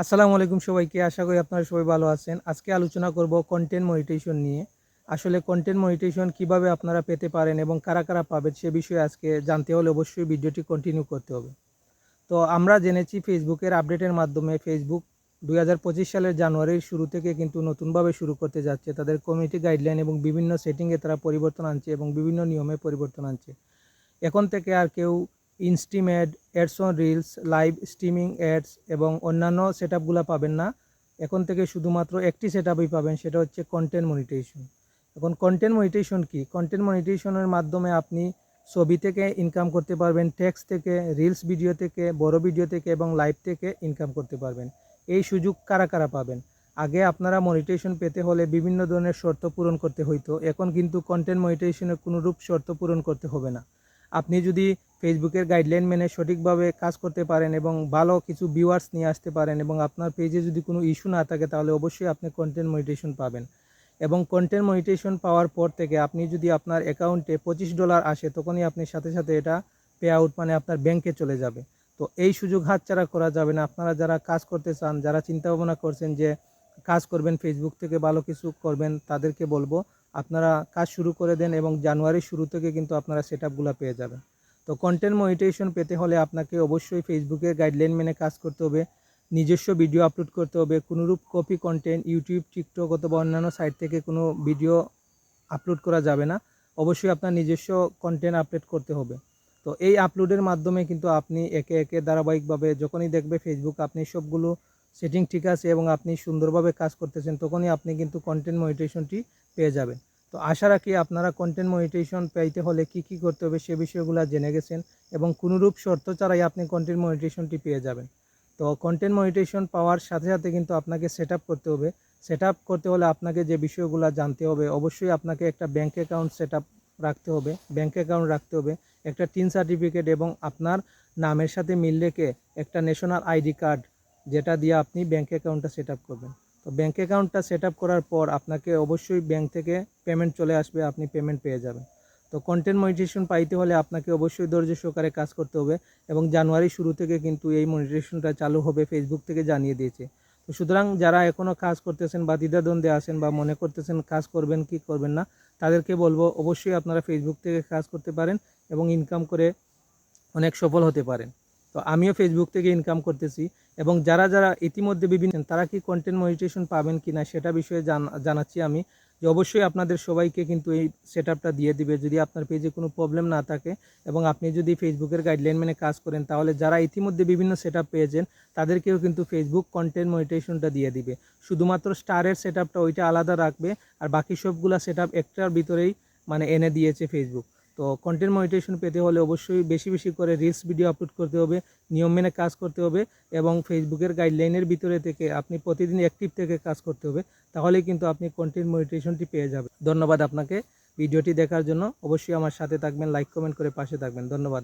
আসসালামু আলাইকুম সবাইকে, আশা করি আপনারা সবাই ভালো আছেন। আজকে আলোচনা করব কন্টেন্ট মনিটেশন নিয়ে। আসলে কন্টেন্ট মনিটেশন কীভাবে আপনারা পেতে পারেন এবং কারা কারা পাবেন সে বিষয়ে আজকে জানতে হলে অবশ্যই ভিডিওটি কন্টিনিউ করতে হবে। তো আমরা জেনেছি ফেসবুকের আপডেটের মাধ্যমে ফেসবুক দুই হাজার পঁচিশ সালের জানুয়ারির শুরু থেকে কিন্তু নতুনভাবে শুরু করতে যাচ্ছে। তাদের কমিউনিটি গাইডলাইন এবং বিভিন্ন সেটিংয়ে তারা পরিবর্তন আনছে এবং বিভিন্ন নিয়মে পরিবর্তন আনছে। এখন থেকে আর কেউ instream ad ads on reels live streaming ads এবং অন্যান্য সেট পাবেন না। এখন থেকে শুধুমাত্র একটি সেট পাবেন, সেটা হচ্ছে কন্টেন্ট মনিটেশন এখন কন্টেন্ট মনিটেশন কি? কন্টেন্ট মনিটেশনের মাধ্যমে আপনি ছবি থেকে ইনকাম করতে পারবেন টেক্সট থেকে রিলস ভিডিও থেকে, বড় ভিডিও থেকে এবং লাইভ থেকে ইনকাম করতে পারবেন। এই সুযোগ কারা কারা পাবেন? আগে আপনারা মনিটেশন পেতে হলে বিভিন্ন ধরনের শর্ত পূরণ করতে হইতো। এখন কিন্তু কন্টেন্ট মনিটেশনের কোনোরূপ শর্ত পূরণ করতে হবে না। আপনি যদি ফেসবুকের গাইডলাইন মেনে সঠিকভাবে কাজ করতে পারেন এবং ভালো কিছু ভিউয়ার্স নিয়ে আসতে পারেন এবং আপনার পেজে যদি কোনো ইস্যু না থাকে, তাহলে অবশ্যই আপনি কন্টেন্ট মনিটেশন পাবেন। এবং কন্টেন্ট মনিটেশন পাওয়ার পর থেকে আপনি যদি আপনার অ্যাকাউন্টে পঁচিশ ডলার আসে, তখনই আপনি সাথে সাথে এটা পে আউট মানে আপনার ব্যাংকে চলে যাবে। তো এই সুযোগ হাতছাড়া করা যাবে না। আপনারা যারা কাজ করতে চান, যারা চিন্তা ভাবনা করছেন যে কাজ করবেন ফেসবুক থেকে ভালো কিছু করবেন, তাদেরকে বলব, আপনারা কাজ শুরু করে দেন এবং জানুয়ারির শুরু থেকে কিন্তু আপনারা সেট পেয়ে যাবেন। তো কন্টেন্ট মনিটেশন পেতে হলে আপনাকে অবশ্যই ফেসবুকের গাইডলাইন মেনে কাজ করতে হবে। নিজস্ব ভিডিও আপলোড করতে হবে। কোনোরূপ কপি কন্টেন্ট ইউটিউব টিকটক অথবা অন্যান্য সাইট থেকে কোনো ভিডিও আপলোড করা যাবে না। অবশ্যই আপনার নিজস্ব কন্টেন্ট আপলোড করতে হবে। তো এই আপলোডের মাধ্যমে কিন্তু আপনি একে একে ধারাবাহিকভাবে যখনই দেখবে ফেসবুক আপনি সবগুলো সেটিং ঠিক আছে এবং আপনি সুন্দরভাবে কাজ করতেছেন, তখনই আপনি কিন্তু কন্টেন্ট মনিটেশনটি পেয়ে যাবেন। তো আশা রাখি আপনারা কন্টেন্ট মনিটেশন পেতে হলে কি কি করতে হবে সে বিষয়গুলো জেনে গেছেন এবং কোনোরূপ শর্ত ছাড়াই আপনি কন্টেন্ট মনিটেশনটি পেয়ে যাবেন। তো কন্টেন্ট মনিটেশন পাওয়ার সাথে সাথে কিন্তু আপনাকে সেট করতে হবে। সেট করতে হলে আপনাকে যে বিষয়গুলো জানতে হবে, অবশ্যই আপনাকে একটা ব্যাঙ্ক অ্যাকাউন্ট সেট রাখতে হবে। ব্যাঙ্ক অ্যাকাউন্ট রাখতে হবে, একটা টিন সার্টিফিকেট এবং আপনার নামের সাথে মিল রেখে একটা ন্যাশনাল আইডি কার্ড যেটা দিয়ে আপনি ব্যাঙ্ক অ্যাকাউন্টটা সেট করবেন। তো ব্যাঙ্ক অ্যাকাউন্টটা সেট করার পর আপনাকে অবশ্যই ব্যাঙ্ক থেকে পেমেন্ট চলে আসবে, আপনি পেমেন্ট পেয়ে যাবেন। তো কন্টেন্ট মনিটেশন পাইতে হলে আপনাকে অবশ্যই ধৈর্য সহকারে কাজ করতে হবে এবং জানুয়ারি শুরু থেকে কিন্তু এই মনিটেশনটা চালু হবে ফেসবুক থেকে জানিয়ে দিয়েছে। তো সুতরাং যারা এখনও কাজ করতেছেন বা দ্বিধাদ্বন্দ্বে আসেন বা মনে করতেছেন কাজ করবেন কি করবেন না, তাদেরকে বলব অবশ্যই আপনারা ফেসবুক থেকে কাজ করতে পারেন এবং ইনকাম করে অনেক সফল হতে পারেন। তো আমিও ফেসবুক থেকে ইনকাম করতেছি। এবং যারা যারা ইতিমধ্যে বিভিন্ন তারা কি কন্টেন্ট মনিটেশন পাবেন কি না সেটা বিষয়ে জানাচ্ছি আমি, যে অবশ্যই আপনাদের সবাইকে কিন্তু এই সেট দিয়ে দিবে। যদি আপনার পেজে কোনো প্রবলেম না থাকে এবং আপনি যদি ফেসবুকের গাইডলাইন মেনে কাজ করেন, তাহলে যারা ইতিমধ্যে বিভিন্ন সেট পেয়েছেন, তাদেরকেও কিন্তু ফেসবুক কন্টেন্ট মনিটেশনটা দিয়ে দিবে। শুধুমাত্র স্টারের সেট ওইটা আলাদা রাখবে, আর বাকি সবগুলা সেট একটার ভিতরেই মানে এনে দিয়েছে ফেসবুক তো কন্টেন্ট মনিটেশন পেতে হলে অবশ্যই বেশি বেশি করে রিলস ভিডিও আপলোড করতে হবে, নিয়ম মেনে কাজ করতে হবে এবং ফেসবুকের গাইডলাইনের ভিতরে থেকে আপনি প্রতিদিন অ্যাক্টিভ থেকে কাজ করতে হবে তাহলেই কিন্তু আপনি কন্টেন্ট মনিটেশনটি পেয়ে যাবেন। ধন্যবাদ আপনাকে। ভিডিওটি দেখার জন্য অবশ্যই আমার সাথে থাকবেন লাইক কমেন্ট করে পাশে থাকবেন। ধন্যবাদ।